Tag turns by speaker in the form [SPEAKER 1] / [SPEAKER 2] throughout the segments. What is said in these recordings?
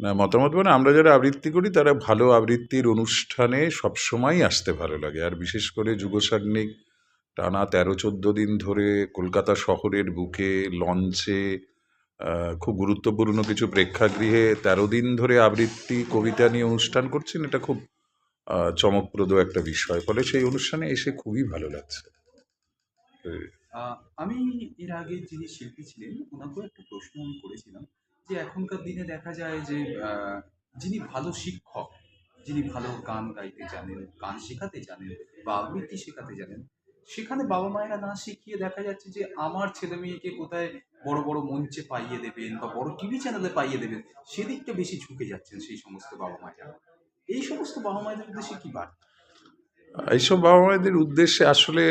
[SPEAKER 1] মতামত মানে আমরা যারা আবৃত্তি করি, তারা ভালো আবৃত্তির অনুষ্ঠানে সবসময়ই আসতে ভালো লাগে। আর বিশেষ করে যুগসাগ্নিক টানা তেরো, চোদ্দ দিন ধরে কলকাতা শহরের বুকে, লঞ্চে খুব গুরুত্বপূর্ণ কিছু প্রেক্ষাগৃহে তেরো দিন ধরে আবৃত্তি, কবিতা নিয়ে অনুষ্ঠান করছেন, এটা খুব চমকপ্রদ একটা বিষয়। ফলে সেই অনুষ্ঠানে এসে খুবই ভালো লাগছে।
[SPEAKER 2] আমি এর আগে যিনি শিল্পী ছিলেন, ওনাকেও একটা প্রশ্ন আমি করেছিলাম। যে এখনকার দিনে দেখা যায় যে যিনি ভালো শিক্ষক, যিনি ভালো গান গাইতে জানেন, গান শেখাতে জানেন বা আবৃত্তি শেখাতে জানেন, সেখানে বাবা মায়েরা না শিখিয়ে দেখা যাচ্ছে যে আমার ছেলে মেয়েকে কোথায় বড় বড় মঞ্চে পাইয়ে দেবেন বা বড় টিভি চ্যানেলে পাইয়ে দেবেন, সেদিকটা বেশি ঝুঁকে যাচ্ছেন সেই সমস্ত বাবা মায়েরা। এই সমস্ত বাবা মায়েদের উদ্দেশ্যে কি বার্তা?
[SPEAKER 1] এইসব বাবা মায়েদের উদ্দেশ্যে আসলে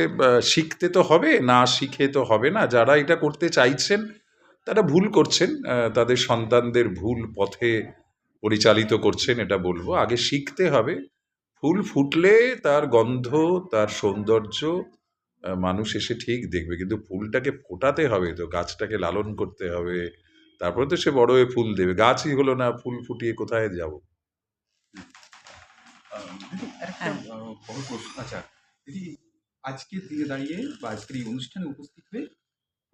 [SPEAKER 1] শিখতে তো হবে, না শিখে তো হবে না। যারা এটা করতে চাইছেন তারা ভুল করছেন তাদের সন্তানদের ভুল পথে পরিচালিত করছেন এটা বলব। আগে শিখতে হবে ফুল ফুটলে তার গন্ধ তার সৌন্দর্য মানুষ এসে ঠিক দেখবে। কিন্তু ফুলটাকে ফোটাতে হবে তো গাছটাকে লালন করতে হবে তারপরে তো সে বড় হয়ে ফুল দেবে। গাছই হলো না ফুল ফুটিয়ে কোথায় যাব?
[SPEAKER 2] একটা
[SPEAKER 3] হ্যাঁ।
[SPEAKER 2] আচ্ছা আজকের দিনে দাঁড়িয়ে বা আজকের এই অনুষ্ঠানে উপস্থিত হয়ে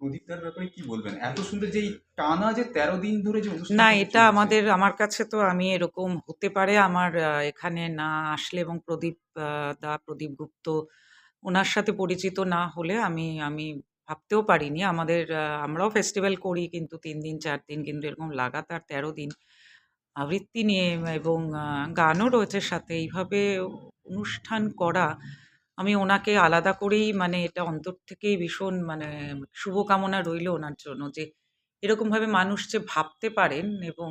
[SPEAKER 2] প্রদীপদার ব্যাপারে কি বলবেন? এত সুন্দর যে টানা যে তেরো দিন ধরে যে
[SPEAKER 3] না এটা আমাদের আমার কাছে তো আমি এরকম হতে পারে আমার এখানে না আসলে এবং প্রদীপ দা প্রদীপ গুপ্ত ওনার সাথে পরিচিত না হলে আমি আমি ভাবতেও পারিনি। আমাদের আমরাও ফেস্টিভ্যাল করি কিন্তু তিন দিন চার দিন কিন্তু এরকম লাগাতার তেরো দিন আবৃত্তি নিয়ে এবং গানও রয়েছে সাথে। এইভাবে অনুষ্ঠান করা আমি ওনাকে আলাদা করেই মানে এটা অন্তর থেকেই ভীষণ মানে শুভকামনা রইল ওনার জন্য যে এরকমভাবে মানুষ যে ভাবতে পারেন এবং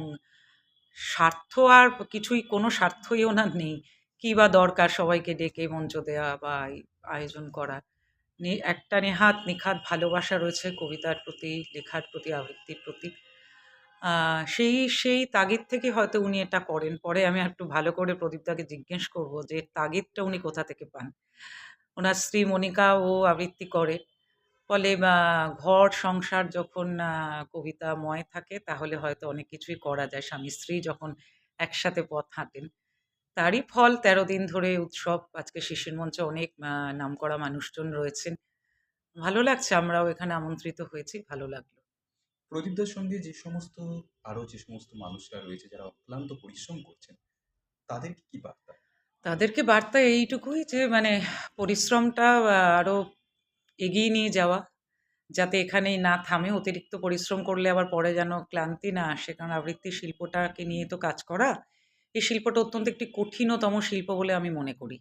[SPEAKER 3] স্বার্থ আর কিছুই, কোনো স্বার্থই ওনার নেই। কী বা দরকার সবাইকে ডেকে মঞ্চ দেওয়া বা আয়োজন করা। একটা নেহাত নিখাত ভালোবাসা রয়েছে কবিতার প্রতি, লেখার প্রতি, আবৃত্তির প্রতি। সেই সেই তাগিদ থেকে হয়তো উনি এটা করেন। পরে আমি একটু ভালো করে প্রদীপদাকে জিজ্ঞেস করব যে, তাগিদটা উনি কোথা থেকে পান? ওনার স্ত্রী মনিকা ও আবৃত্তি করে। ফলে ঘর, সংসার যখন কবিতাময় থাকে, তাহলে হয়তো অনেক কিছুই করা যায়। স্বামী, স্ত্রী যখন একসাথে পথ হাঁটেন। তারই ফল, তেরো দিন ধরে উৎসব। আজকে শিশির মঞ্চে অনেক নামকরা মানুষজন রয়েছেন। ভালো লাগছে, আমরাও এখানে আমন্ত্রিত হয়েছি। ভালো লাগল।
[SPEAKER 2] প্রদীপদার সঙ্গে যে সমস্ত আরও যে সমস্ত মানুষরা রয়েছে যারা অক্লান্ত পরিশ্রম করছেন তাদের কি বার্তা?
[SPEAKER 3] তাদেরকে বার্তা এইটুকুই যে মানে পরিশ্রমটা আহ, আরও এগিয়ে নিয়ে যাওয়া যাতে এখানেই না থামে। অতিরিক্ত পরিশ্রম করলে আবার পরে যেন ক্লান্তি না আসে। কারণ আবৃত্তি শিল্পটাকে নিয়ে তো কাজ করা এই শিল্পটা অত্যন্ত একটি কঠিনতম শিল্প বলে আমি মনে করি।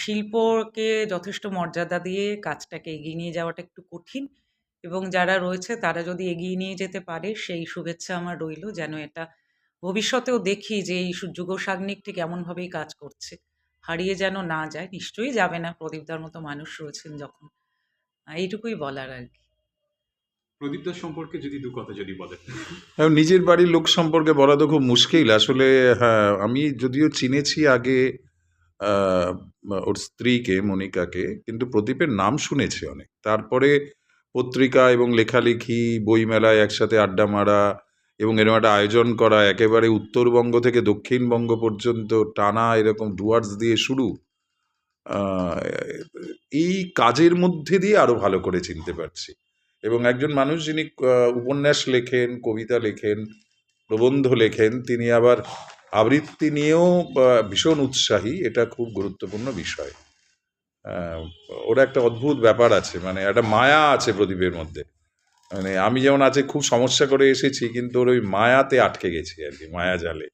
[SPEAKER 3] শিল্পকে যথেষ্ট মর্যাদা দিয়ে কাজটাকে এগিয়ে নিয়ে যাওয়াটা একটু কঠিন। এবং যারা রয়েছে তারা যদি এগিয়ে নিয়ে যেতে পারে সেই শুভেচ্ছা আমার রইল যেন এটা ভবিষ্যতেও দেখি যে এই সু- যুগসাগ্নিক ঠিক এমনভাবেই কাজ করছে। হারিয়ে যেন না যায় নিশ্চয়ই যাবে না। প্রদীপদার মতো মানুষ রয়েছেন যখন। এইটুকুই বলার আর কি।
[SPEAKER 2] প্রদীপদার সম্পর্কে যদি দু কথা যদি বলেন।
[SPEAKER 1] নিজের বাড়ির লোক সম্পর্কে বলা তো খুব মুশকিল। আসলে হ্যাঁ আমি যদিও চিনেছি আগে ওর স্ত্রীকে মনিকাকে কিন্তু প্রদীপের নাম শুনেছি অনেক। তারপরে পত্রিকা এবং লেখালেখি, বইমেলায় একসাথে আড্ডা মারা এবং এরকম একটা আয়োজন করা একেবারে উত্তরবঙ্গ থেকে দক্ষিণবঙ্গ পর্যন্ত টানা এরকম ডুয়ার্স দিয়ে শুরু এই কাজের মধ্যে দিয়ে আরও ভালো করে চিনতে পারছি। এবং একজন মানুষ যিনি উপন্যাস লেখেন, কবিতা লেখেন, প্রবন্ধ লেখেন, তিনি আবার আবৃত্তি নিয়েও ভীষণ উৎসাহী, এটা খুব গুরুত্বপূর্ণ বিষয়। ওর একটা অদ্ভুত ব্যাপার আছে মানে একটা মায়া আছে প্রদীপের মধ্যে। মানে আমি যেমন আছে খুব সমস্যা করে এসেছি, কিন্তু ওর ওই মায়াতে আটকে গেছি আর কি, মায়া জালে।